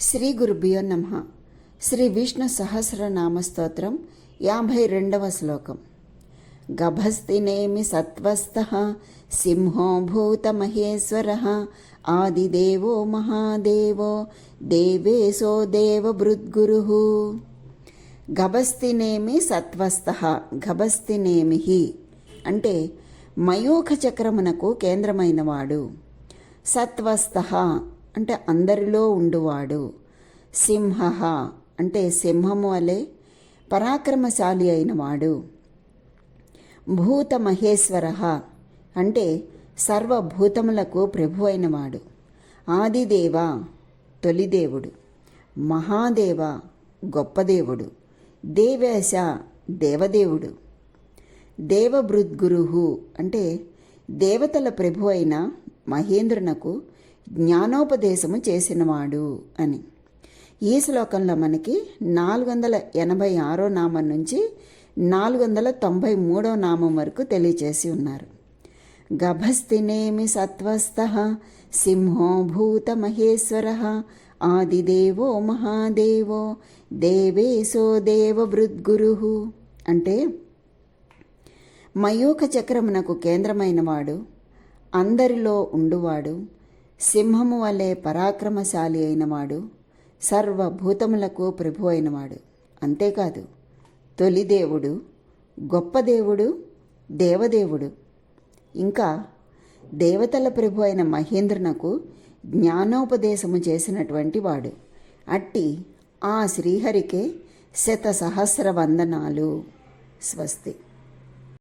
శ్రీ గురుభ్యో నమ. శ్రీ విష్ణు సహస్రనామ స్తోత్రం యాభై రెండవ శ్లోకం. గభస్తినేమి సత్వస్థ సింహో భూతమహేశ్వర ఆదిదేవో మహాదేవో దేవేశో దేవభృద్గురు. గభస్తినేమి సత్వస్థ గభస్తినేమి అంటే మయూఖ చక్రమునకు కేంద్రమైనవాడు. సత్వస్థ అంటే అందరిలో ఉండువాడు. సింహ అంటే సింహము వలె పరాక్రమశాలి అయినవాడు భూత మహేశ్వర అంటే సర్వభూతములకు ప్రభు అయినవాడు ఆదిదేవ తొలిదేవుడు. మహాదేవ గొప్పదేవుడు. దేవేశ దేవదేవుడు. దేవభృద్గురు అంటే దేవతల ప్రభు అయిన మహేంద్రునకు జ్ఞానోపదేశము చేసినవాడు అని. ఈ శ్లోకంలో మనకి నాలుగు వందల ఎనభై ఆరో నామం నుంచి నాలుగు వందల తొంభై మూడో నామం వరకు తెలియచేసి ఉన్నారు. గభస్తినేమి సత్వస్థ సింహో భూత మహేశ్వర ఆదిదేవో మహాదేవో దేవేశో దేవభృద్గురు అంటే మయూఖ చక్రమునకు కేంద్రమైనవాడు అందరిలో ఉండువాడు సింహము వలె పరాక్రమశాలి అయినవాడు సర్వభూతములకు ప్రభు అయినవాడు. అంతేకాదు తొలి దేవుడు గొప్ప దేవుడు దేవదేవుడు. ఇంకా దేవతల ప్రభు అయిన మహేంద్రునకు జ్ఞానోపదేశము చేసినటువంటి వాడు. అట్టి ఆ శ్రీహరికే శత సహస్ర వందనాలు స్వస్తి.